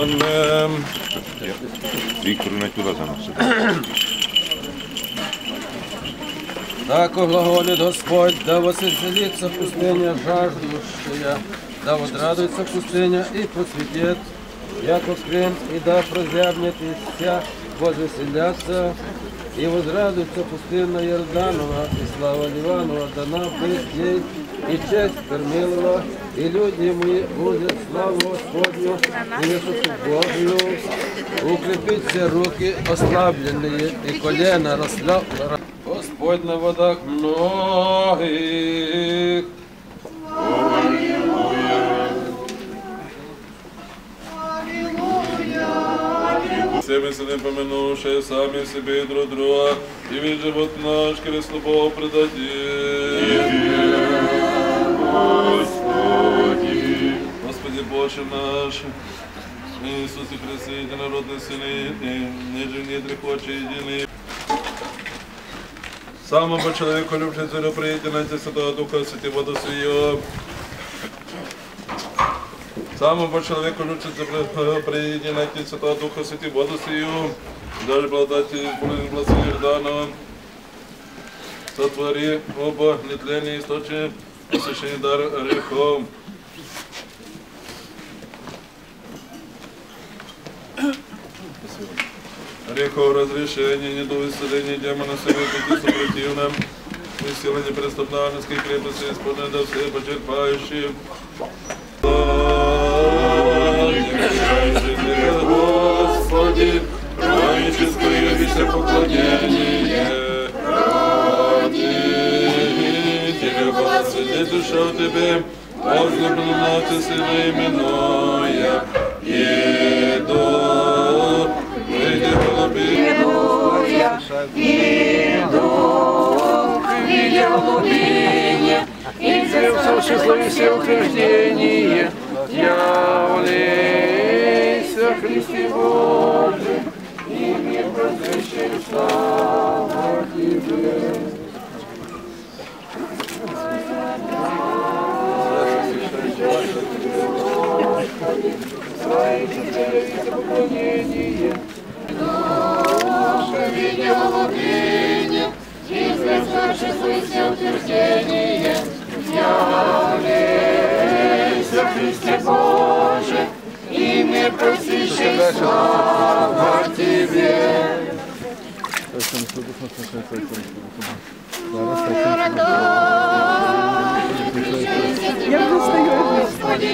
Амем. Віктор не туди заносив. Так глаголит Господь, да возвеселится пустыня жаждущая, да возрадуется пустыня и посветет, яко крем, и да прозябнет и вся возвеселятся, и возрадуется пустыня Иорданова, и слава Ливанова дана быть ей, и честь Кормилова, и люди мои будет славу Господню, и Иисусу Богию, укрепите руки ослабленные, и колено расля... Господь на водах многих. Всеми се не помянувши сами себе друг друга, и вид живот наш кресло Бог предадим. Господи Боже наш, Иисусе Христе, единородный Сын, ниже нет хоче единый. Самого человеку любший царю приединайте Святого Духа, святи воду сию. Самому человеку лучше приединайте Святого Духа, святи воду сию. Даже благодати благослови Ждана. Сотвори оба нетления источи, освящение дар грехом. Грехов разрешение, недовыселение демона советуйте супротивным, и силы непреступности крепости исполнены до все почерпающие. Господи, правительское вися поклонение. Ради Тебе благослови душа Тебе, возлюблена Ты Сына именуя, еду, Иду я, иду, видя в глубине, и сердцем число и все утверждение, явлейся, Христе Божий, и мир просвещен слава Тебе. Твои тебе поклонение, радуйся, утверждение, явлейся, Христе Боже, и мы просище слава Тебе. Я просто Господи,